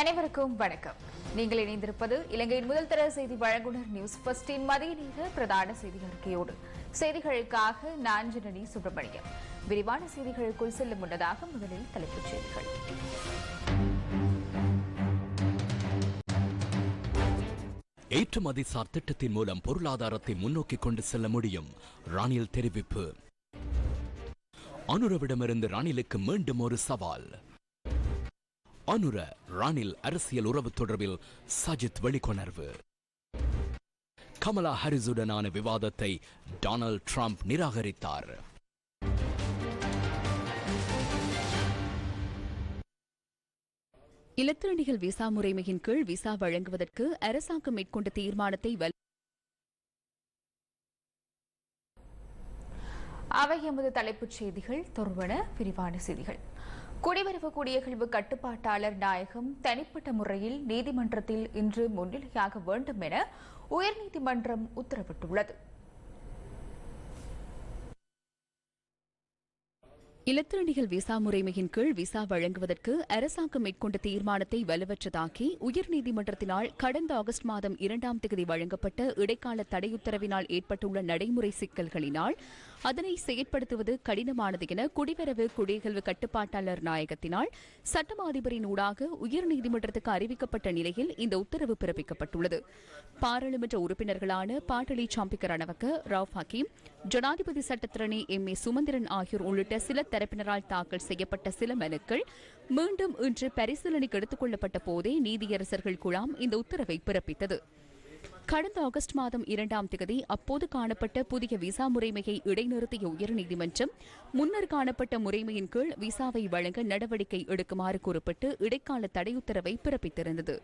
அனைவருக்கும் வணக்கம். நீங்கள் இணைந்திருப்பது இலங்கையின் முதல் தர செய்தி வழங்குனர் நியூஸ் பஸ்டின் மதிய நேர பிரதான செய்தி அறிக்கையோடு. செய்திகளுக்காக நான் ஜனனி சுப்பிரமணியம். விரிவான செய்திகளுக்குள் செல்லும் முன்னதாக முதலில் தலைப்புச் செய்திகள். ஏற்றுமதிசார் திட்டத்தின் மூலம் பொருளாதாரத்தை முன்னோக்கி கொண்டு செல்ல முடியும். ராணியில் தெரிவிப்பு. அனுரவிடமிருந்து ராணிலுக்கு மீண்டும் ஒரு சவால். அனுர ராணில் அரசியல் உறவு தொடர்பில் சஜித் வெளிக்கொணர்வு. கமலா ஹாரிஸுடனான விவாதத்தை டொனால்ட் ட்ரம்ப் நிராகரித்தார். இலத்திரனிகள் விசா முறைமையின் கீழ் விசா வழங்குவதற்கு அரசாங்கம் மேற்கொண்ட தீர்மானத்தை அவை எமது தலைப்புச் செய்திகள். தொடர்பான விரிவான செய்திகள். குடிவரவு குடியகழ்வு கட்டுப்பாட்டாளர் நாயகம் தனிப்பட்ட முறையில் நீதிமன்றத்தில் இன்று முன்னிலையாக வேண்டும் என உயர்நீதிமன்றம் உத்தரவிட்டுள்ளது. இலத்திரணிகள் விசா முறைமையின் கீழ் விசா வழங்குவதற்கு அரசாங்கம் மேற்கொண்ட தீர்மானத்தை வலுவற்றதாக்கி உயர்நீதிமன்றத்தினால் கடந்த ஆகஸ்ட் மாதம் இரண்டாம் தேதி வழங்கப்பட்ட இடைக்கால தடையுத்தரவினால் ஏற்பட்டுள்ள நடைமுறை சிக்கல்களினால் அதனை செயற்படுத்துவது கடினமானது என குடிவரவு குடியகழ்வு கட்டுப்பாட்டாளர் நாயகத்தினால் சட்டமா அதிபரின் ஊடாக உயர்நீதிமன்றத்துக்கு அறிவிக்கப்பட்ட நிலையில் இந்த உத்தரவு பிறப்பிக்கப்பட்டுள்ளது. பாராளுமன்ற உறுப்பினர்களான பாட்டலி சாம்பிக்க ரணவக்க ராவ் ஹக்கீம் ஜனாதிபதி சட்டத்திரணி எம். ஏ. சுமந்திரன் ஆகியோர் உள்ளிட்ட சில தரப்பினரால் தாக்கல் செய்யப்பட்ட சில மனுக்கள் மீண்டும் இன்று பரிசீலனைக்கு எடுத்துக் கொள்ளப்பட்ட போதே நீதியரசர்கள் குழாம் இந்த உத்தரவை பிறப்பித்தது. கடந்த ஆகஸ்ட் மாதம் இரண்டாம் தேதி அப்போது காணப்பட்ட புதிய விசா முறைமையை இடைநிறுத்திய உயர்நீதிமன்றம் முன்னர் காணப்பட்ட முறைமையின் கீழ் விசாவை வழங்க நடவடிக்கை எடுக்குமாறு கூறப்பட்டு இடைக்கால தடையுத்தரவை பிறப்பித்திருந்தது.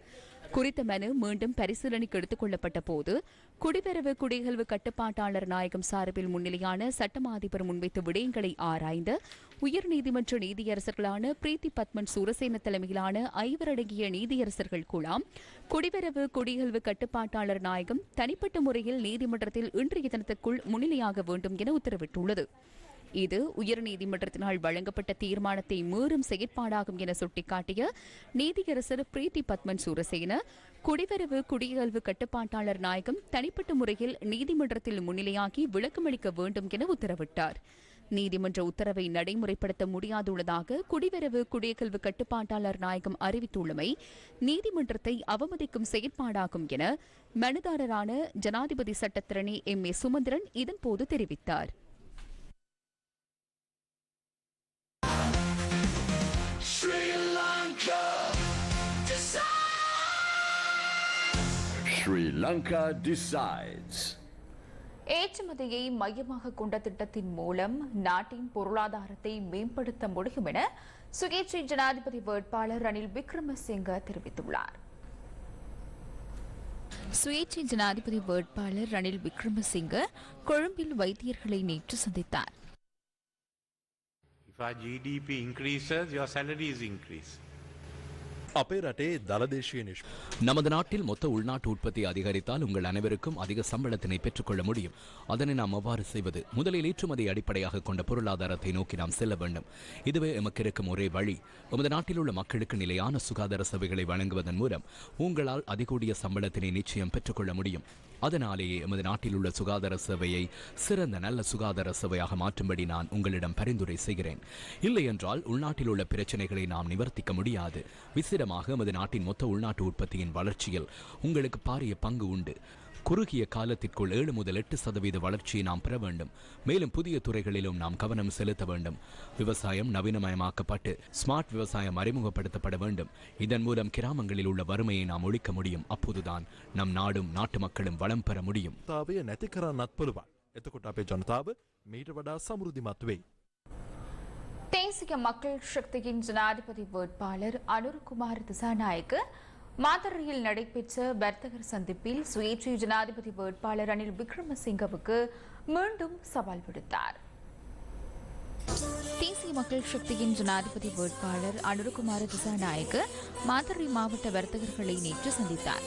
குறித்த மனு மீண்டும் பரிசீலனைக்கு எடுத்துக் கொள்ளப்பட்ட போது குடிவரவு குடியகழ்வு கட்டுப்பாட்டாளர் நாயகம் சார்பில் முன்னிலையான சட்டமாதிபர் முன்வைத்த விடயங்களை ஆராய்ந்த உயர்நீதிமன்ற நீதியரசர்களான பிரீத்தி பத்மன் சூரசேன தலைமையிலான ஐவரடங்கிய நீதியரசர்கள் குழாம் குடிவரவு குடியகழ்வு கட்டுப்பாட்டாளர் நாயகம் தனிப்பட்ட முறையில் நீதிமன்றத்தில் இன்றைய தினத்துக்குள் முன்னிலையாக வேண்டும் என உத்தரவிட்டுள்ளது. இது உயர்நீதிமன்றத்தினால் வழங்கப்பட்ட தீர்மானத்தை மீறும் செயற்பாடாகும் என சுட்டிக்காட்டிய நீதியரசர் பிரீத்தி பத்மன் சூரசேன குடிவரவு குடியகழ்வு கட்டுப்பாட்டாளர் நாயகம் தனிப்பட்ட முறையில் நீதிமன்றத்தில் முன்னிலையாகி விளக்கமளிக்க வேண்டும் என உத்தரவிட்டார். நீதிமன்ற உத்தரவை நடைமுறைப்படுத்த முடியாதுள்ளதாக குடிவரவு குடியகழ்வு கட்டுப்பாட்டாளர் நாயகம் அறிவித்துள்ளமை நீதிமன்றத்தை அவமதிக்கும் செயற்பாடாகும் என மனுதாரரான ஜனாதிபதி சட்டத்திரணி எம் ஏ சுமந்திரன் இதன்போது தெரிவித்தார். Sri Lanka decides. ஏற்றுமதியை மையமாக கொண்ட திட்டத்தின் மூலம் நாட்டின் பொருளாதாரத்தை மேம்படுத்த முடியும் என சுயேட்சை ஜனாதிபதி வேட்பாளர் ரணில் விக்ரமசிங்க தெரிவித்துள்ளார் சுயேட்சை ஜனாதிபதி வேட்பாளர் ரணில் விக்ரமசிங்க கொழும்பில் வைத்தியர்களை நேற்று சந்தித்தார் If our GDP increases, your salaries increase. අපේ රටේ දළදේශය නිෂ්ප. நமது நாட்டில் மொத்த உள்நாட்டு உற்பத்தி அதிகரித்தால் உங்கள் அனைவருக்கும் அதிக சம்பளத்தினை பெற்றுக்கொள்ள முடியும் அதனை நாம் அவ்வாறு செய்வது முதலில் ஏற்றுமதி அடிப்படையாக கொண்ட பொருளாதாரத்தை நோக்கி நாம் செல்ல வேண்டும் இதுவே எமக்கு இருக்கும் ஒரே வழி எமது நாட்டில் உள்ள மக்களுக்கு நிலையான சுகாதார சேவைகளை வழங்குவதன் மூலம் உங்களால் அதிகூடிய சம்பளத்தினை நிச்சயம் பெற்றுக்கொள்ள முடியும் அதனாலேயே எமது நாட்டில் உள்ள சுகாதார சேவையை சிறந்த நல்ல சுகாதார சேவையாக மாற்றும்படி நான் உங்களிடம் பரிந்துரை செய்கிறேன். இல்லை என்றால் உள்நாட்டில் உள்ள பிரச்சனைகளை நாம் நிவர்த்திக்க முடியாது. விசிடமாக எமது நாட்டின் மொத்த உள்நாட்டு உற்பத்தியின் வளர்ச்சியில் உங்களுக்கு பாரிய பங்கு உண்டு. குறுகிய காலத்திற்குள் ஏழு முதல் எட்டு சதவீத வளர்ச்சியை நாம் பெற வேண்டும் மேலும் புதிய துறைகளிலும் நாம் கவனம் செலுத்த வேண்டும் விவசாயம் நவீனமயமாக்கப்பட்டு ஸ்மார்ட் விவசாயம் அறிமுகப்படுத்தப்பட வேண்டும் இதன் மூலம் கிராமங்களில் உள்ள வறுமையை நாம் ஒழிக்க முடியும் அப்போதுதான் நம் நாடும் நாட்டு மக்களும் வளம் பெற முடியும் තාවය නැති කරන්නත් පුළුවන්. එතකොට අපේ ජනතාව මීට වඩා සමෘද්ධිමත් වෙයි. தேசிய மக்கள் சக்தியின் ஜனாதிபதி வேட்பாளர் அனுர்குமார் திசாநாயக்கு மாத்தறையில் நடைபெற்ற வர்த்தகர் சந்திப்பில் சுயேட்சை ஜனாதிபதி வேட்பாளர் ரணில் விக்ரமசிங்கவுக்கு மீண்டும் சவால் விடுத்தார். தேசிய மக்கள் சக்தியின் ஜனாதிபதி வேட்பாளர் அனுருகுமார திசாநாயக்கு மாத்தறை மாவட்ட வர்த்தகர்களை நேற்று சந்தித்தார்.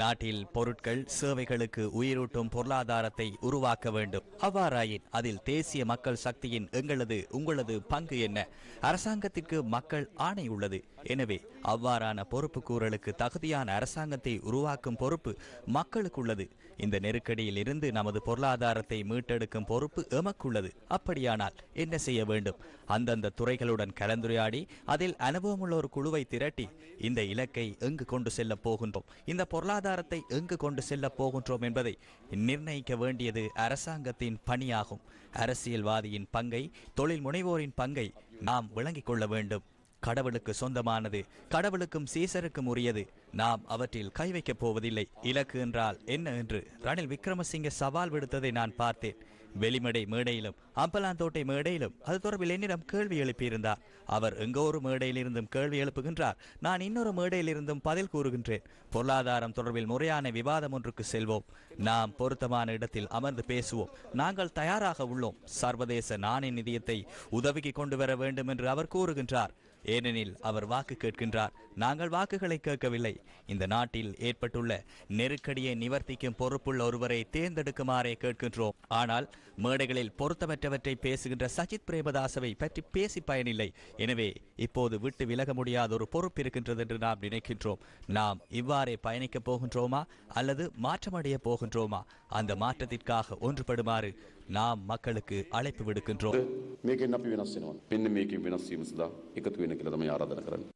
நாட்டில் பொருட்கள் சேவைகளுக்கு உயிரூட்டும் பொருளாதாரத்தை உருவாக்க வேண்டும். அவ்வாறாயின் அதில் தேசிய மக்கள் சக்தியின் எங்களது உங்களது பங்கு என்ன? அரசாங்கத்திற்கு மக்கள் ஆணை உள்ளது. எனவே அவ்வாறான பொறுப்பு கூறலுக்கு தகுதியான அரசாங்கத்தை உருவாக்கும் பொறுப்பு மக்களுக்கு உள்ளது இந்த நெருக்கடியில் இருந்து நமது பொருளாதாரத்தை மீட்டெடுக்கும் பொறுப்பு எமக்குள்ளது. அப்படியானால் என்ன செய்ய வேண்டும்? அந்தந்த துறைகளுடன் கலந்துரையாடி அதில் அனுபவமுள்ள ஒரு குழுவை திரட்டி இந்த இலக்கை எங்கு கொண்டு செல்ல போகின்றோம்? இந்த பொருளாதாரத்தை எங்கு கொண்டு செல்ல போகின்றோம் என்பதை நிர்ணயிக்க வேண்டியது அரசாங்கத்தின் பணியாகும். அரசியல்வாதியின் பங்கை தொழில் முனைவோரின் பங்கை நாம் விளங்கிக் கொள்ள வேண்டும். கடவுளுக்கு சொந்தமானது கடவுளுக்கும் சீசருக்கும் உரியது. நாம் அவற்றில் கை வைக்கப் போவதில்லை. இலக்கு என்றால் என்ன என்று ரணில் விக்ரமசிங்க சவால் விடுத்ததை நான் பார்த்தேன். வெளிமடை மேடையிலும் அம்பலாந்தோட்டை மேடையிலும் அது தொடர்பில் என்னிடம் கேள்வி எழுப்பியிருந்தார். அவர் எங்கோ ஒரு மேடையிலிருந்தும் கேள்வி எழுப்புகின்றார். நான் இன்னொரு மேடையிலிருந்தும் பதில் கூறுகின்றேன். பொருளாதாரம் தொடர்பில் முறையான விவாதம் ஒன்றுக்கு செல்வோம். நாம் பொருத்தமான இடத்தில் அமர்ந்து பேசுவோம். நாங்கள் தயாராக உள்ளோம். சர்வதேச நாணய நிதியத்தை உதவிக்கு கொண்டு வர வேண்டும் என்று அவர் கூறுகின்றார். ஏனெனில் அவர் வாக்கு கேட்கின்றார். நாங்கள் வாக்குகளை கேட்கவில்லை இந்த நாட்டில் ஏற்பட்டுள்ள நெருக்கடியை நிவர்த்திக்கும் பொறுப்புள்ள ஒருவரை தேர்ந்தெடுக்குமாறே கேட்கின்றோம் ஆனால் மேடைகளில் பொருத்தமற்றவற்றை பேசுகின்ற சஜித் பிரேமதாசவை பற்றி பேசி பயனில்லை எனவே இப்போது விட்டு விலக முடியாத ஒரு பொறுப்பு இருக்கின்றது என்று நாம் நினைக்கின்றோம் நாம் இவ்வாறே பயணிக்கப் போகின்றோமா அல்லது மாற்றமடைய போகின்றோமா அந்த மாற்றத்திற்காக ஒன்றுபடுமாறு நாம் மக்களுக்கு அழைப்பு விடுக்கின்றோம் මේකෙන් අපි වෙනස් වෙනවා. මෙන්න මේකෙන් වෙනස් වීම සඳහා එකතු වෙන කියලා තමයි ආරාධනා කරන්නේ.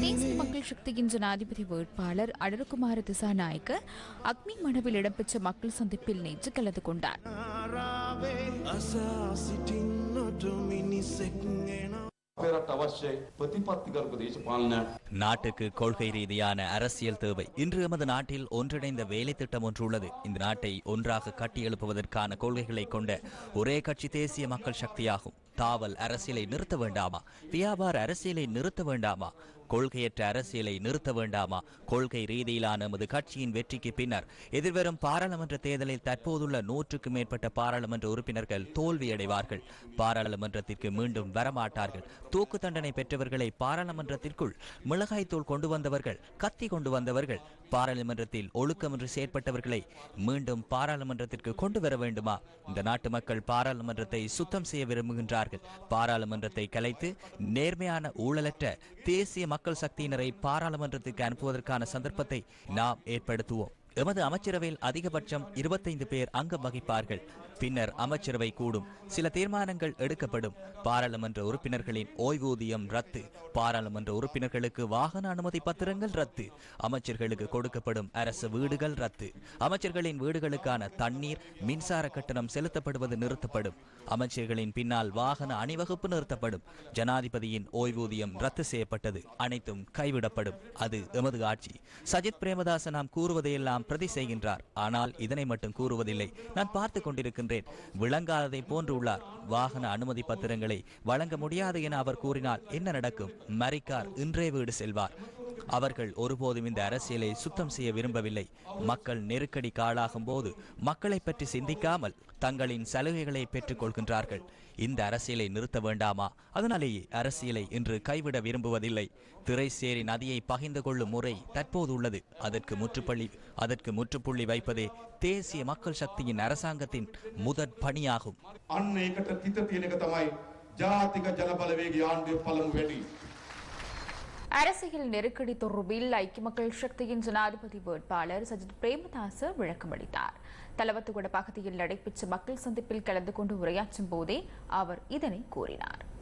தேசிய மக்கள் சக்தியின் ஜனாதிபதி வேட்பாளர் அடர்குமார திசாநாயக்க அக்னி மடவில் இடம்பெற்ற மக்கள் சந்திப்பில் நேற்று கலந்து கொண்டார். நாட்டுக்கு கொள்கை ரீதியான அரசியல் தேவை. இன்று எமது நாட்டில் ஒன்றிணைந்த வேலை திட்டம் ஒன்று உள்ளது. இந்த நாட்டை ஒன்றாக கட்டியெழுப்புவதற்கான கொள்கைகளை கொண்ட ஒரே கட்சி தேசிய மக்கள் சக்தியாகும். தாவல் அரசியலை நிறுத்த வேண்டாமா? வியாபார அரசியலை நிறுத்த வேண்டாமா? கொள்கையற்ற அரசியலை நிறுத்த வேண்டாமா? கொள்கை ரீதியிலான எமது கட்சியின் வெற்றிக்கு பின்னர் எதிர்வரும் பாராளுமன்ற தேர்தலில் தற்போதுள்ள நூற்றுக்கு மேற்பட்ட பாராளுமன்ற உறுப்பினர்கள் தோல்வியடைவார்கள். பாராளுமன்றத்திற்கு மீண்டும் வரமாட்டார்கள். தூக்கு தண்டனை பெற்றவர்களை பாராளுமன்றத்திற்குள் மிளகாய்த்தூள் கொண்டு வந்தவர்கள் கத்தி கொண்டு வந்தவர்கள் பாராளுமன்றத்தில் ஒழுக்கமின்றி செயற்பட்டவர்களை மீண்டும் பாராளுமன்றத்திற்கு கொண்டு வர வேண்டுமா? இந்த நாட்டு மக்கள் பாராளுமன்றத்தை சுத்தம் செய்ய விரும்புகின்றார்கள். பாராளுமன்றத்தை கலைத்து நேர்மையான ஊழலற்ற தேசிய மக்கள் சக்தியினரை பாராளுமன்றத்திற்கு அனுப்புவதற்கான சந்தர்ப்பத்தை நாம் ஏற்படுத்துவோம். எமது அமைச்சரவையில் அதிகபட்சம் இருபத்தைந்து பேர் அங்கம் வகிப்பார்கள். பின்னர் அமைச்சரவை கூடும். சில தீர்மானங்கள் எடுக்கப்படும். பாராளுமன்ற உறுப்பினர்களின் ஓய்வூதியம் ரத்து. பாராளுமன்ற உறுப்பினர்களுக்கு வாகன அனுமதி பத்திரங்கள் ரத்து. அமைச்சர்களுக்கு கொடுக்கப்படும் அரசு வீடுகள் ரத்து. அமைச்சர்களின் வீடுகளுக்கான தண்ணீர் மின்சார கட்டணம் செலுத்தப்படுவது நிறுத்தப்படும். அமைச்சர்களின் பின்னால் வாகன அணிவகுப்பு நிறுத்தப்படும். ஜனாதிபதியின் ஓய்வூதியம் ரத்து செய்யப்பட்டது. அனைத்தும் கைவிடப்படும். அது எமது ஆட்சி. சஜித் பிரேமதாச நாம் கூறுவதையெல்லாம் பிரதி செய்கின்றார். ஆனால் இதனை மட்டும் கூறுவதில்லை. நான் பார்த்து கொண்டிருக்கின்றேன். விளங்காததை போன்று உள்ளார். வாகன அனுமதி பத்திரங்களை வழங்க முடியாது என அவர் கூறினால் என்ன நடக்கும்? மரிக்கார் இன்றே வீடு செல்வார். அவர்கள் ஒருபோதும் இந்த அரசியலை சுத்தம் செய்ய விரும்பவில்லை. மக்கள் நெருக்கடி காலாகும் போது மக்களை பற்றி சிந்திக்காமல் தங்களின் சலுகைகளை பெற்றுக் கொள்கின்றார்கள். இந்த அரசியலை நிறுத்த வேண்டாமா? அதனாலேயே அரசியலை இன்று கைவிட விரும்புவதில்லை. திரைசேரி நதியை பகிர்ந்து கொள்ளும் முறை தற்போது உள்ளது. அதற்கு முற்றுப்புள்ளி அதற்கு முற்றுப்புள்ளி வைப்பதே தேசிய மக்கள் சக்தியின் அரசாங்கத்தின் முதற் பணியாகும். அரசியல் நெருக்கடி தொடர்பில் ஐக்கிய மக்கள் சக்தியின் ஜனாதிபதி வேட்பாளர் சஜித் பிரேமதாச விளக்கமளித்தார். தலவத்துகுட பகுதியில் நடைபெற்ற மக்கள் சந்திப்பில் கலந்து கொண்டு உரையாற்றும் போதே அவர் இதனை கூறினார்.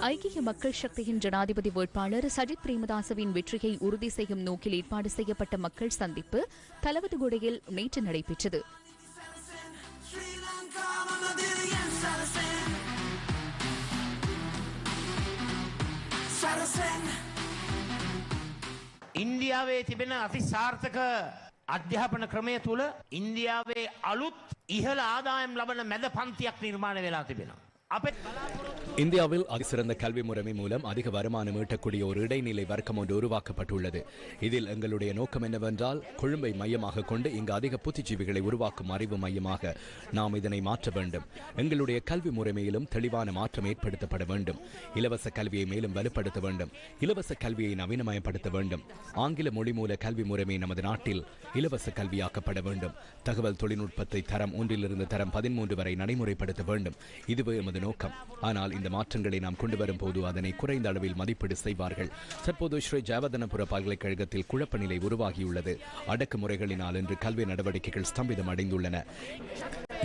ஐக்கிய மக்கள் சக்தியின் ஜனாதிபதி வேட்பாளர் சஜித் பிரேமதாசவின் வெற்றியை உறுதி செய்யும் நோக்கில் ஏற்பாடு செய்யப்பட்ட மக்கள் சந்திப்பு தலவத்துகுடையில் நேற்று நடைபெற்றது. ඉන්දියාවේ තිබෙන අති සාර්ථක අධ්‍යාපන ක්‍රමය තුළ ඉන්දියාවේ අලුත් ඉහළ ආදායම් ලබන මැද පන්තියක් නිර්මාණය වෙලා තිබෙනවා. இந்தியாவில் சிறந்த கல்வி முறைமை மூலம் அதிக வருமானம் ஈட்டக்கூடிய ஒரு இடைநிலை வர்க்கம் ஒன்று உருவாக்கப்பட்டுள்ளது. இதில் எங்களுடைய நோக்கம் என்னவென்றால் கொழும்பை மையமாக கொண்டு இங்கு அதிக புத்திஜீவிகளை உருவாக்கும் அறிவு மையமாக நாம் இதனை மாற்ற வேண்டும். எங்களுடைய கல்வி முறைமையிலும் தெளிவான மாற்றம் ஏற்படுத்தப்பட வேண்டும். இலவச கல்வியை மேலும் வலுப்படுத்த வேண்டும். இலவச கல்வியை நவீனமயப்படுத்த வேண்டும். ஆங்கில மொழி மூல கல்வி முறைமை நமது நாட்டில் இலவச கல்வியாக்கப்பட வேண்டும். தகவல் தொழில்நுட்பத்தை தரம் ஒன்றிலிருந்து தரம் பதிமூன்று வரை நடைமுறைப்படுத்த வேண்டும். இதுவே எமது நோக்கம். ஆனால் இந்த மாற்றங்களை நாம் கொண்டு வரும் போது அதனை குறைந்த அளவில் மதிப்பீடு செய்வார்கள். தற்போது ஸ்ரீ ஜாவதனபுர பல்கலைக்கழகத்தில் குழப்ப நிலை உருவாகியுள்ளது. அடக்குமுறைகளினால் இன்று கல்வி நடவடிக்கைகள் ஸ்தம்பிதம் அடைந்துள்ளன.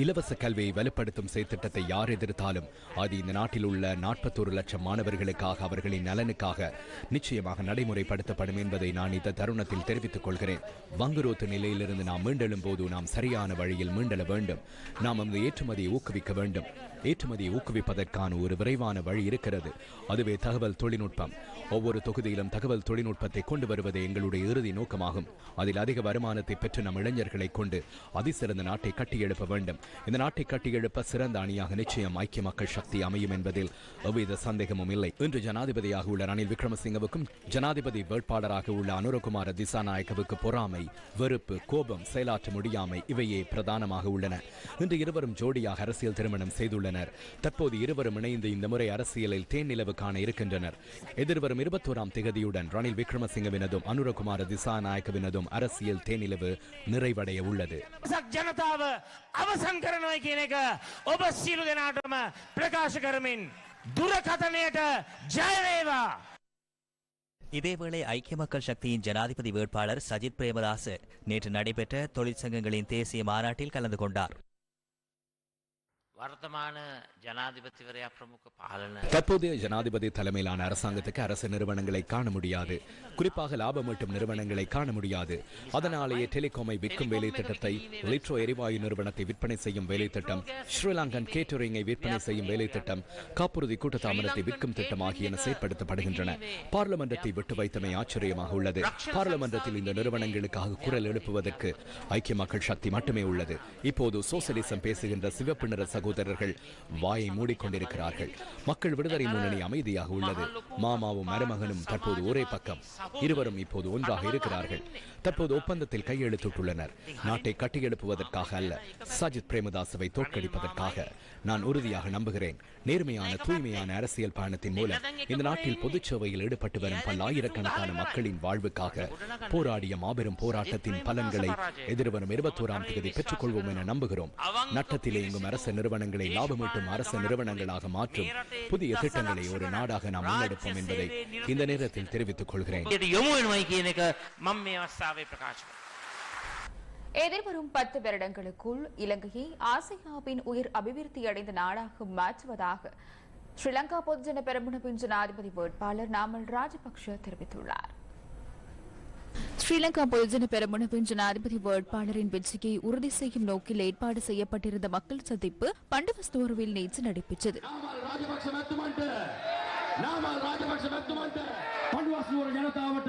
இலவச கல்வியை வலுப்படுத்தும் செயற்திட்டத்தை யார் எதிர்த்தாலும் அது இந்த நாட்டில் உள்ள நாற்பத்தோரு லட்சம் மாணவர்களுக்காக அவர்களின் நலனுக்காக நிச்சயமாக நடைமுறைப்படுத்தப்படும் என்பதை நான் இந்த தருணத்தில் தெரிவித்துக் கொள்கிறேன். வங்குரோத்து நிலையிலிருந்து நாம் மீண்டெழும் போது நாம் சரியான வழியில் மீண்டெழ வேண்டும். நாம் அந்த ஏற்றுமதியை ஊக்குவிக்க வேண்டும். ஏற்றுமதியை ஊக்குவிப்பதற்கான ஒரு விரைவான வழி இருக்கிறது. அதுவே தகவல் தொழில்நுட்பம். ஒவ்வொரு தொகுதியிலும் தகவல் தொழில்நுட்பத்தை கொண்டு வருவதே எங்களுடைய இறுதி நோக்கமாகும். அதில் அதிக வருமானத்தை பெற்று நம் இளைஞர்களை கொண்டு அதிசிறந்த நாட்டை கட்டியெழுப்ப வேண்டும். இந்த நாட்டை கட்டியெழுப்ப சிறந்த அணியாக நிச்சயம் ஐக்கிய மக்கள் சக்தி அமையும் என்பதில் எவ்வித சந்தேகமும் இல்லை. இன்று ஜனாதிபதியாக உள்ள ரணில் விக்ரமசிங்கவுக்கும் ஜனாதிபதி வேட்பாளராக உள்ள அனுரகுமார திசாநாயக்கவுக்கு பொறாமை வெறுப்பு கோபம் செயலாற்ற முடியாமை இவையே பிரதானமாக உள்ளன. இன்று இருவரும் ஜோடியாக அரசியல் திருமணம் செய்துள்ளனர். தற்போது இருவரும் இணைந்து இந்த முறை அரசியலில் தேன் நிலவு காண இருக்கின்றனர் எதிர்வரும் இருபத்தோராம் திகதியுடன் ரணில் விக்ரமசிங்கவினதும் அனுரகுமார திசாநாயக்கவினதும் அரசியல் தேனிலவு நிறைவடைய உள்ளது සක් ජනතාව අවසන් කරනවයි කියන එක ඔබ සියලු දෙනාටම ප්‍රකාශ කරමින් දුරකථනයට ජයවේවා இதேவேளை ஐக்கிய மக்கள் சக்தியின் ஜனாதிபதி வேட்பாளர் சஜித் பிரேமதாஸ் நேற்று நடைபெற்ற தொழிற்சங்கங்களின் தேசிய மாநாட்டில் கலந்து கொண்டார் தற்போதைய ஜனாதிபதி தலைமையிலான அரசாங்கத்துக்கு அரசு நிறுவனங்களை காண முடியாது. குறிப்பாக லாபம் ஈட்டும் நிறுவனங்களை காண முடியாது. அதனாலேயே டெலிகாமை விற்கும் வேலை திட்டத்தை லிட்ரோ எரிவாயு நிறுவனத்தை விற்பனை செய்யும் வேலை திட்டம் ஸ்ரீலங்கன் கேட்டரிங்கை விற்பனை செய்யும் வேலை திட்டம் காப்புறுதி கூட்டத்தாமரத்தை விற்கும் திட்டம் ஆகியன செயற்படுத்தப்படுகின்றன. பார்லிமெண்டத்தை விட்டு வைத்தமை ஆச்சரியமாக உள்ளது. பார்லிமெண்டத்தில் இந்த நிறுவனங்களுக்காக குரல் எழுப்புவதற்கு ஐக்கிய மக்கள் சக்தி மட்டுமே உள்ளது. இப்போது சோசலிசம் பேசுகின்ற சிவப்பு நிற சகோதரர்கள் வாயை மூடிக்கொண்டிருக்கிறார்கள். மக்கள் விடுதலை முன்னணி அமைதியாக உள்ளது. மாமாவும் மருமகனும் தற்போது ஒரே பக்கம். இருவரும் இப்போது ஒன்றாக இருக்கிறார்கள். தற்போது ஒப்பந்தத்தில் கையெழுத்திட்டுள்ளனர். நாட்டை கட்டியெழுப்புவதற்காக அல்ல சஜித் பிரேமதாசவை தோற்கடிப்பதற்காக. நான் உறுதியாக நம்புகிறேன். நேர்மையான தூய்மையான அரசியல் பயணத்தின் மூலம் இந்த நாட்டில் பொதுச் சேவையில் ஈடுபட்டு வரும் பல்லாயிரக்கணக்கான மக்களின் வாழ்வுக்காக போராடிய மாபெரும் போராட்டத்தின் பலன்களை எதிர்வரும் இருபத்தோராம் தேதி பெற்றுக்கொள்வோம் என நம்புகிறோம். நட்டத்திலே இங்கும் அரசு நிறுவனம் நிறுவனங்களை லாபமீட்டும் அரச நிறுவனங்களாக மாற்றும் புதிய திட்டங்களை ஒரு நாடாக நாம் முன்னெடுப்போம் என்பதை இந்த நேரத்தில் தெரிவித்துக் கொள்கிறேன். எதிர்வரும் பத்து வருடங்களுக்குள் இலங்கையை ஆசியாவின் உயிர் அபிவிருத்தி அடைந்த நாடாக மாற்றுவதாக ஸ்ரீலங்கா பொதுஜன பெரமுனவின் ஜனாதிபதி வேட்பாளர் நாமல் ராஜபக்ஷ தெரிவித்துள்ளார். ஸ்ரீலங்கா பொதுஜன பெரமுனவின் ஜனாதிபதி வேட்பாளரின் வெற்றியை உறுதி செய்யும் நோக்கில் ஏற்பாடு செய்யப்பட்டிருந்த மக்கள் சந்திப்பு பண்டவஸ்தோருவில் நேற்று நடைபெற்றது රාජපක්ෂ මැතිතුමන්ට නාමල් රාජපක්ෂ මැතිතුමන්ට පඬුවස් නුවර ජනතාවට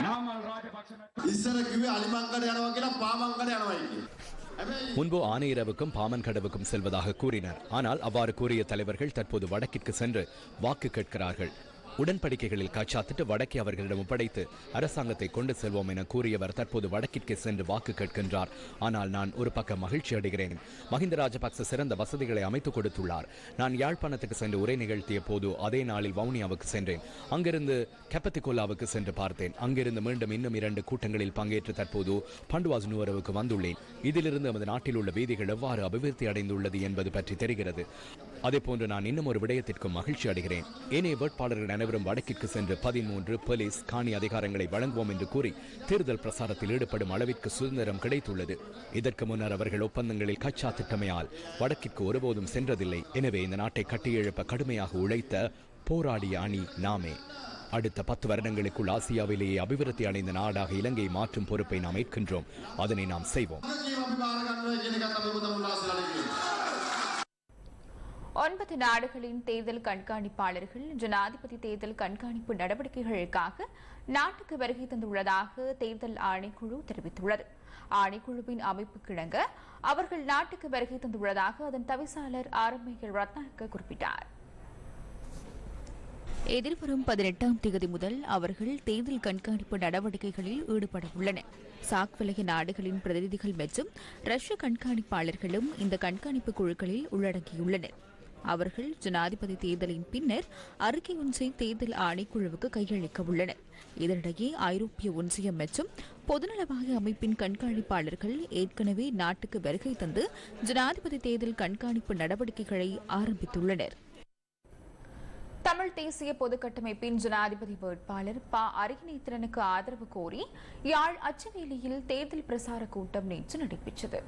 නාමල් රාජපක්ෂ ඉස්සර කිව්වේ අලිමංකඩ යනවා කියලා පාමංකඩ යනවායි කියලා. හැබැයි முன்பு ஆனையிரவுக்கும் பாமன் கடவுக்கும் செல்வதாக கூறினர் ஆனால் அவ்வாறு கூறிய தலைவர்கள் தற்போது வடக்கிற்கு சென்று வாக்கு கேட்கிறார்கள் உடன்படிக்கைகளில் காட்சாத்திட்டு வடக்கே அவர்களிடம் ஒப்படைத்து அரசாங்கத்தை கொண்டு செல்வோம் என கூறியவர் தற்போது வடக்கிற்கு சென்று வாக்கு கேட்கின்றார். ஆனால் நான் ஒரு பக்கம் மகிழ்ச்சி அடைகிறேன். மஹிந்த ராஜபக்ச சிறந்த வசதிகளை அமைத்துக் கொடுத்துள்ளார். நான் யாழ்ப்பாணத்துக்கு சென்று உரை நிகழ்த்திய போது அதே நாளில் வவுனியாவுக்கு சென்றேன். அங்கிருந்து கெப்பத்திகோலாவுக்கு சென்று பார்த்தேன். அங்கிருந்து மீண்டும் இன்னும் இரண்டு கூட்டங்களில் பங்கேற்று தற்போது பண்டுவாஸ் நுவரவுக்கு வந்துள்ளேன். இதிலிருந்து நமது நாட்டில் உள்ள வீதிகள் எவ்வாறு அபிவிருத்தி அடைந்துள்ளது என்பது பற்றி தெரிகிறது. அதேபோன்று நான் இன்னும் ஒரு விடயத்திற்கும் மகிழ்ச்சி அடைகிறேன். ஏனைய வேட்பாளர்கள் அனைவரும் வடக்கிற்கு சென்று பதிமூன்று போலீஸ் காணி அதிகாரங்களை வழங்குவோம் என்று கூறி தேர்தல் பிரசாரத்தில் ஈடுபடும் அளவிற்கு சுதந்திரம் கிடைத்துள்ளது. இதற்கு முன்னர் அவர்கள் ஒப்பந்தங்களில் கச்சா திட்டமையால் வடக்கிற்கு ஒருபோதும் சென்றதில்லை. எனவே இந்த நாட்டை கட்டியெழுப்ப கடுமையாக உழைத்த போராடிய அணி நாமே. அடுத்த பத்து வருடங்களுக்குள் ஆசியாவிலேயே அபிவிருத்தி அடைந்த நாடாக இலங்கை மாற்றும் பொறுப்பை நாம் ஏற்கின்றோம். அதனை நாம் செய்வோம். ஒன்பது நாடுகளின் தேர்தல் கண்காணிப்பாளர்கள் ஜனாதிபதி தேர்தல் கண்காணிப்பு நடவடிக்கைகளுக்காக நாட்டுக்கு வருகை தந்துள்ளதாக தேர்தல் ஆணைக்குழு தெரிவித்துள்ளது. ஆணைக்குழுவின் அமைப்புக்கிணங்க அவர்கள் நாட்டுக்கு வருகை தந்துள்ளதாக அதன் தவிசாளர் ஆரம்பிகள் ரத்னாயக்க குறிப்பிட்டார். எதிர்வரும் பதினெட்டாம் தேதி முதல் அவர்கள் தேர்தல் கண்காணிப்பு நடவடிக்கைகளில் ஈடுபட உள்ளனர் சாக் விலகிய நாடுகளின் பிரதிநிதிகள் மற்றும் ரஷ்ய கண்காணிப்பாளர்களும் இந்த கண்காணிப்பு குழுக்களில் உள்ளடங்கியுள்ளனர். அவர்கள் ஜனாதிபதி தேர்தலின் பின்னர் அறிக்கை ஒன்றை தேர்தல் ஆணைக்குழுவுக்கு கையளிக்க உள்ளனர். இதனிடையே ஐரோப்பிய ஒன்றியம் மற்றும் பொதுநலவாய அமைப்பின் கண்காணிப்பாளர்கள் ஏற்கனவே நாட்டுக்கு வருகை தந்து ஜனாதிபதி தேர்தல் கண்காணிப்பு நடவடிக்கைகளை ஆரம்பித்துள்ளனர். தமிழ் தேசிய பொதுக்கட்டமைப்பின் ஜனாதிபதி வேட்பாளர் ப. அரிநேத்திரனுக்கு ஆதரவு கோரி யாழ் அச்சவேலியில் தேர்தல் பிரசார கூட்டம் நேற்று நடைபெற்றது.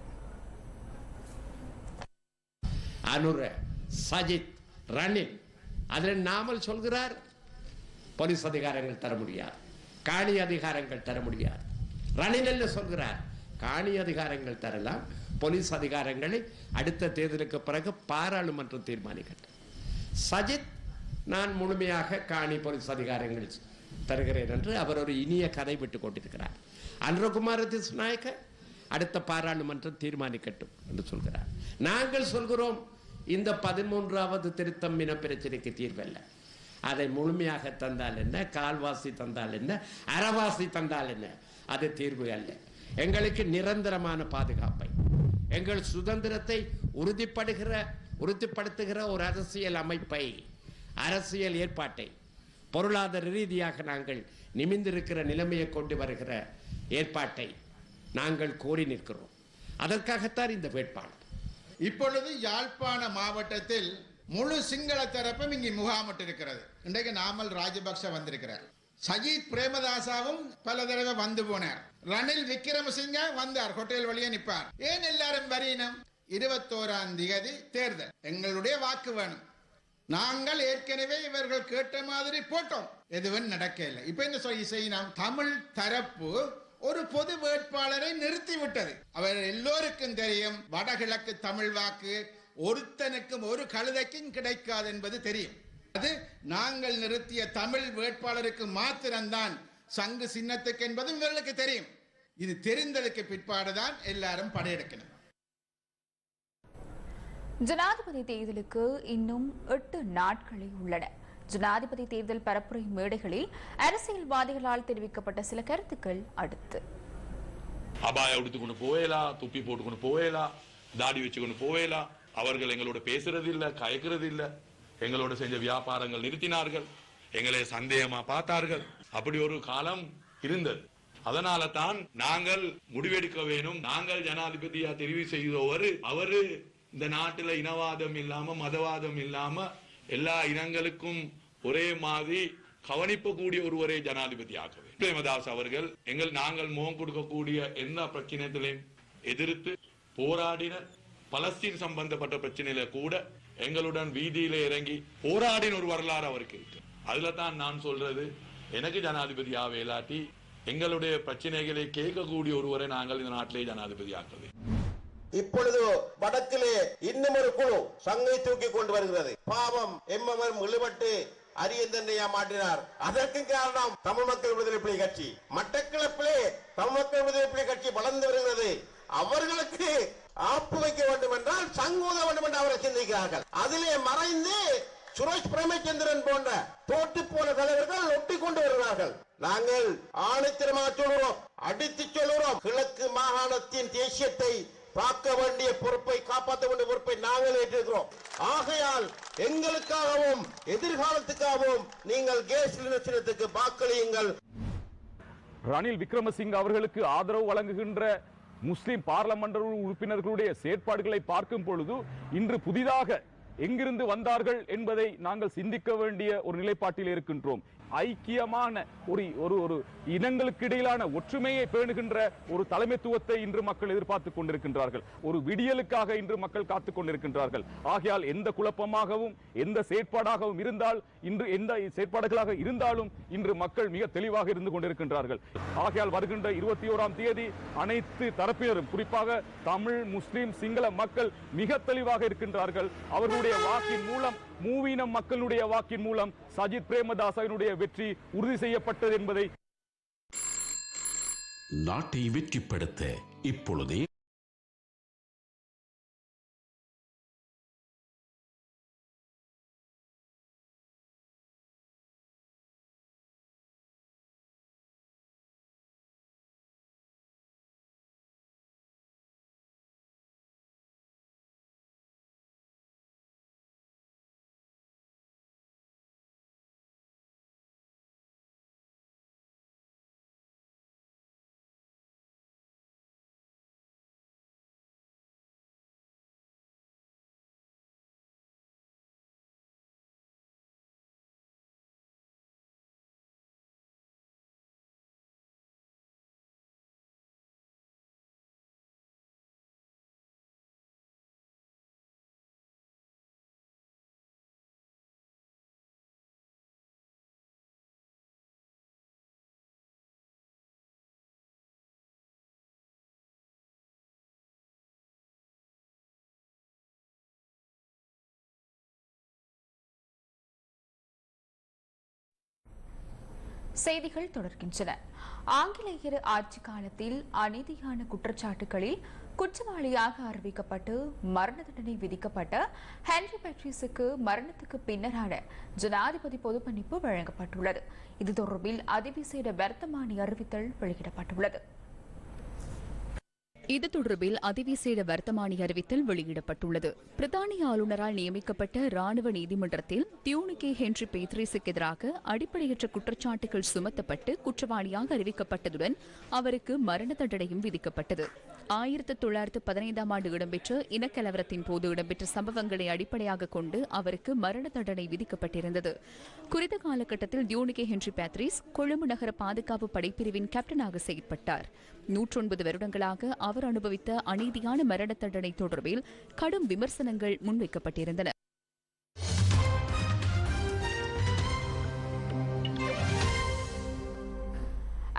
சஜித் ரணில் அதில் நாமல் சொல்கிறார் போலீஸ் அதிகாரங்கள் தர முடியாது காணி அதிகாரங்கள் தர முடியாது. ரணில் என்ன சொல்கிறார்? காணி அதிகாரங்கள் தரலாம் போலீஸ் அதிகாரங்களை அடுத்த தேர்தலுக்கு பிறகு பாராளுமன்றம் தீர்மானிக்கட்டும். சஜித் நான் முழுமையாக காணி போலீஸ் அதிகாரங்கள் தருகிறேன் என்று அவர் ஒரு இனிய கதை விட்டுக் கொண்டிருக்கிறார். அனுரகுமார திசுநாயக்க அடுத்த பாராளுமன்றம் தீர்மானிக்கட்டும் என்று சொல்கிறார். நாங்கள் சொல்கிறோம் இந்த பதிமூன்றாவது திருத்தம் இன பிரச்சனைக்கு தீர்வல்ல அதை முழுமையாக தந்தால் என்ன? கால்வாசி தந்தால் என்ன? அறவாசி தந்தால் என்ன? அது தீர்வு அல்ல. எங்களுக்கு நிரந்தரமான பாதுகாப்பை எங்கள் சுதந்திரத்தை உறுதிப்படுகிற உறுதிப்படுத்துகிற ஒரு அரசியல் அமைப்பை அரசியல் ஏற்பாட்டை பொருளாதார ரீதியாக நாங்கள் நிமிந்திருக்கிற நிலைமையை கொண்டு வருகிற ஏற்பாட்டை நாங்கள் கோரி நிற்கிறோம். அதற்காகத்தான் இந்த வேட்பாளர். இப்பொழுது யாழ்ப்பாண மாவட்டத்தில் முழு சிங்கள தரப்பும் இங்கு முகாமிட்டு இருக்கிறது இன்றைக்கு நாமல் ராஜபக்ச வந்திருக்கிறார். சஜித் பிரேமதாசாவும் பல தடவை வந்து போனார். ரணில் விக்ரமசிங்க வந்தார் ஹோட்டல் வழியே நிற்பார் ஏன் எல்லாரும் வரையினம் இருபத்தோராம் திகதி தேர்தல். எங்களுடைய வாக்கு வேணும். நாங்கள் ஏற்கனவே இவர்கள் கேட்ட மாதிரி போட்டோம். எதுவும் நடக்கவில்லை. இப்ப என்ன சொல்லி செய்யணும் தமிழ் தரப்பு ஒரு பொது வேட்பாளரை நிறுத்திவிட்டது. அவர் எல்லோருக்கும் தெரியும் வடகிழக்கு தமிழ் வாக்கு ஒருத்தனுக்கும் ஒரு கழுதைக்கும் கிடைக்காது என்பது தெரியும். அது நாங்கள் நிறுத்திய தமிழ் வேட்பாளருக்கு மாத்திரம்தான் சங்கு சின்னத்துக்கு என்பதும் இவர்களுக்கு தெரியும். இது தெரிந்ததுக்கு பிற்பாடுதான் எல்லாரும் படையெடுக்கணும் ஜனாதிபதி தேர்தலுக்கு இன்னும் எட்டு நாட்களே உள்ளன. ஜனாதிபதி தேர்தல் பரப்புரை மேடைகளில் அரசியல்வாதிகளால் தெரிவிக்கப்பட்ட சில கருத்துக்கள் அடுத்து. அபாய உடுத்துக்கொண்டு போவேலா துப்பி போட்டுக்கொண்டு போவேலா தாடி வச்சுக்கொண்டு போவேலா. அவர்கள் எங்களோட பேசுறது இல்ல கயக்கிறது இல்ல எங்களோட செஞ்ச வியாபாரங்கள் நிறுத்தினார்கள். எங்களை சந்தேகமா பார்த்தார்கள். அப்படி ஒரு காலம் இருந்தது. அதனால தான் நாங்கள் முடிவெடுக்க வேணும். நாங்கள் ஜனாதிபதியா தெரிவு செய்தவர் அவரு இந்த நாட்டுல இனவாதம் இல்லாம மதவாதம் இல்லாம எல்லா இனங்களுக்கும் ஒரே மாதிரி கவனிப்பக்கூடிய ஒருவரே ஜனாதிபதி ஆகவே பிரேமதாஸ் அவர்கள் எங்கள் நாங்கள் முகம் கொடுக்கக்கூடிய எந்த பிரச்சனைகளையும் எதிர்த்து போராடின பலஸ்தீன் சம்பந்தப்பட்ட பிரச்சனையில கூட எங்களுடன் வீதியில இறங்கி போராடின ஒரு வரலாறு அவருக்கு இருக்கு. அதுல தான் நான் சொல்றது எனக்கு ஜனாதிபதி ஆவேலாட்டி எங்களுடைய பிரச்சனைகளை கேட்கக்கூடிய ஒருவரை நாங்கள் இந்த நாட்டிலே ஜனாதிபதி ஆக்குது இப்பொழுது வடக்கிலே இன்னும் ஒரு குழு சங்கை தூக்கி கொண்டு வருகிறது. பாவம் எம்மவர் இழுபட்டு அரியந்தன்னையா மாட்டினார் அதற்கு காரணம் தமிழ் மக்கள் விடுதலை புலி கட்சி. மட்டக்களப்பிலே தமிழ் மக்கள் விடுதலை புலி கட்சி வளர்ந்து வருகிறது. அவர்களுக்கு ஆப்பு வைக்க வேண்டும் என்றால் சங்கூத வேண்டும் என்று அவரை சிந்திக்கிறார்கள். அதிலே மறைந்து சுரேஷ் பிரேமச்சந்திரன் போன்ற தோட்டு போன தலைவர்கள் ஒட்டி கொண்டு வருகிறார்கள். நாங்கள் ஆணைத்திரமா சொல்கிறோம் அடித்து சொல்கிறோம் கிழக்கு மாகாணத்தின் தேசியத்தை பார்க்க வேண்டிய பொறுப்பை காப்பாற்ற வேண்டிய பொறுப்பை நாங்கள் ஏற்றிருக்கிறோம். ஆகையால் எங்களுக்காகவும் எதிர்காலத்துக்காகவும் நீங்கள் கேஸ் நிறுவனத்துக்கு வாக்களியுங்கள். ரணில் விக்ரமசிங்க அவர்களுக்கு ஆதரவு வழங்குகின்ற முஸ்லிம் பார்லமெண்ட் உறுப்பினர்களுடைய செயற்பாடுகளை பார்க்கும் பொழுது இன்று புதிதாக எங்கிருந்து வந்தார்கள் என்பதை நாங்கள் சிந்திக்க வேண்டிய ஒரு நிலைப்பாட்டில் இருக்கின்றோம். ஐக்கியமான ஒரு ஒரு ஒரு இனங்களுக்கு இடையிலான ஒற்றுமையை பேணுகின்ற ஒரு தலைமைத்துவத்தை இன்று மக்கள் எதிர்பார்த்துக் கொண்டிருக்கின்றார்கள். ஒரு விடியலுக்காக இன்று மக்கள் காத்துக் கொண்டிருக்கின்றார்கள். ஆகையால் எந்த குழப்பமாகவும் எந்த செயற்பாடாகவும் இருந்தால் இன்று எந்த செயற்பாடுகளாக இருந்தாலும் இன்று மக்கள் மிக தெளிவாக இருந்து கொண்டிருக்கின்றார்கள். ஆகையால் வருகின்ற இருபத்தி ஓராம் தேதி அனைத்து தரப்பினரும் குறிப்பாக தமிழ் முஸ்லிம் சிங்கள மக்கள் மிக தெளிவாக இருக்கின்றார்கள். அவர்களுடைய வாக்கின் மூலம் மூவீனம் மக்களுடைய வாக்கின் மூலம் சஜித் பிரேமதாசனுடைய வெற்றி உறுதி செய்யப்பட்டது என்பதை நாட்டை வெற்றிப்படுத்த இப்பொழுதே செய்திகள் தொடர்கின்றன. ஆங்கிலேயர் ஆட்சி காலத்தில் அநீதியான குற்றச்சாட்டுகளில் குற்றவாளியாக அறிவிக்கப்பட்டு மரண தண்டனை விதிக்கப்பட்ட ஹென்ரி பெட்ரிஸுக்கு மரணத்துக்கு பின்னரான ஜனாதிபதி பொதுமன்னிப்பு வழங்கப்பட்டுள்ளது. இது தொடர்பில் அதிவிசேட வர்த்தமானி அறிவித்தல் வெளியிடப்பட்டுள்ளது. இது தொடர்பில் அதிவிசேட வர்த்தமானி அறிவித்தல் வெளியிடப்பட்டுள்ளது. பிரித்தானிய ஆளுநரால் நியமிக்கப்பட்ட ராணுவ நீதிமன்றத்தில் தியூனிகே ஹென்றி பேத்ரிஸுக்கு எதிராக அடிப்படையற்ற குற்றச்சாட்டுகள் சுமத்தப்பட்டு குற்றவாளியாக அறிவிக்கப்பட்டதுடன் அவருக்கு மரண தண்டனையும் விதிக்கப்பட்டது. ஆயிரத்தி தொள்ளாயிரத்து பதினைந்தாம் ஆண்டு இடம்பெற்ற இனக்கலவரத்தின் போது இடம்பெற்ற சம்பவங்களை அடிப்படையாக கொண்டு அவருக்கு மரண தண்டனை விதிக்கப்பட்டிருந்தது. குறித்த காலகட்டத்தில் தியூனிகே ஹென்றி பேத்ரிஸ் கொழும்பு நகர பாதுகாப்பு படைப்பிரிவின் கேப்டனாக செயற்பட்டார். நூற்றொன்பது வருடங்களாக அவர் அனுபவித்த அநீதியான மரண தண்டனை தொடர்பில் கடும் விமர்சனங்கள் முன்வைக்கப்பட்டிருந்தன.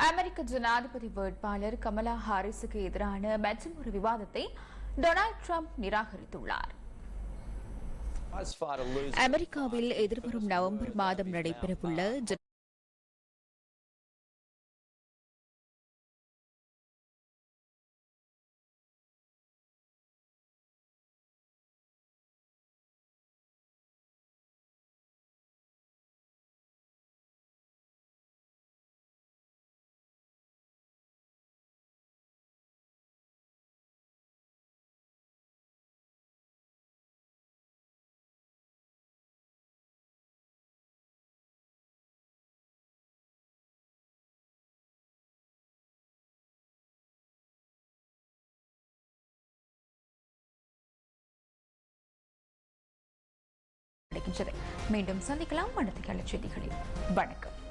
அமெரிக்க ஜனாதிபதி வேட்பாளர் கமலா ஹாரிஸுக்கு எதிரான மற்றும் ஒரு விவாதத்தை டொனால்ட் ட்ரம்ப் நிராகரித்துள்ளார். அமெரிக்காவில் எதிர்வரும் நவம்பர் மாதம் நடைபெறவுள்ள முடிஞ்சது மீண்டும் சந்திக்கலாம். மனதில் செய்திகளில். வணக்கம்.